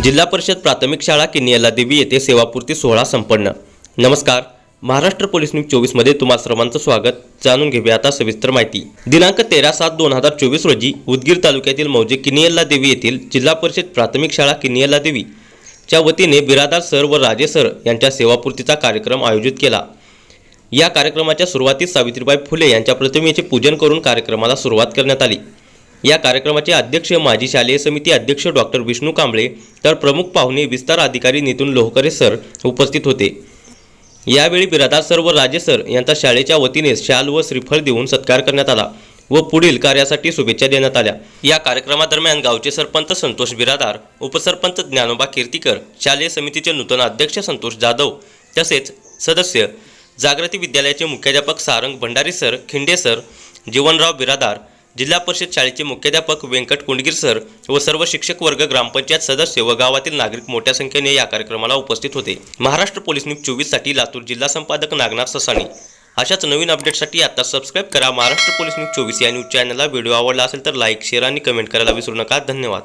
जिल्हा परिषद प्राथमिक शाळा किनियाला देवी येथे सेवापूर्ती सोहळा संपन्न. नमस्कार महाराष्ट्र पोलीस न्यूज चोवीसमध्ये तुम्हाला सर्वांचं स्वागत. जाणून घेऊया आता सविस्तर माहिती. दिनांक तेरा सात दोन हजार चोवीस रोजी उदगीर तालुक्यातील मौजे किनियल्ला देवी येथील जिल्हा परिषद प्राथमिक शाळा किनियल्ला देवी च्या वतीने बिरादार सर व राजे सर यांच्या सेवापूर्तीचा कार्यक्रम आयोजित केला. या कार्यक्रमाच्या सुरुवातीस सावित्रीबाई फुले यांच्या प्रतिमेचे पूजन करून कार्यक्रमाला सुरुवात करण्यात आली. या कार्यक्रमाचे अध्यक्ष माजी शालेय समिती अध्यक्ष डॉक्टर विष्णू कांबळे तर प्रमुख पाहुणे विस्तार अधिकारी नितीन लोहकरे सर उपस्थित होते. यावेळी बिरादार सर व राजे सर यांचा शाळेच्या वतीने शाल व श्रीफळ देऊन सत्कार करण्यात आला व पुढील कार्यासाठी शुभेच्छा देण्यात आल्या. या कार्यक्रमादरम्यान गावचे सरपंच संतोष बिरादार उपसरपंच ज्ञानोबा कीर्तीकर शालेय समितीचे नूतन अध्यक्ष संतोष जाधव तसेच सदस्य जागृती विद्यालयाचे मुख्याध्यापक सारंग भंडारी सर खिंडे सर जीवनराव बिरादार जिल्हा परिषद शाळेचे मुख्याध्यापक व्यंकट कुंडगीर सर व सर्व शिक्षक वर्ग ग्रामपंचायत सदस्य व गावातील नागरिक मोठ्या संख्येने या कार्यक्रमाला उपस्थित होते. महाराष्ट्र पोलीस न्यूज चोवीससाठी लातूर जिल्हा संपादक नागनाथ ससाणी. अशाच नवीन अपडेटसाठी आता सबस्क्राईब करा महाराष्ट्र पोलीस न्यूज चोवीस या न्यूज चॅनलला. व्हिडिओ आवडला असेल तर लाईक शेअर आणि कमेंट करायला विसरू नका. धन्यवाद.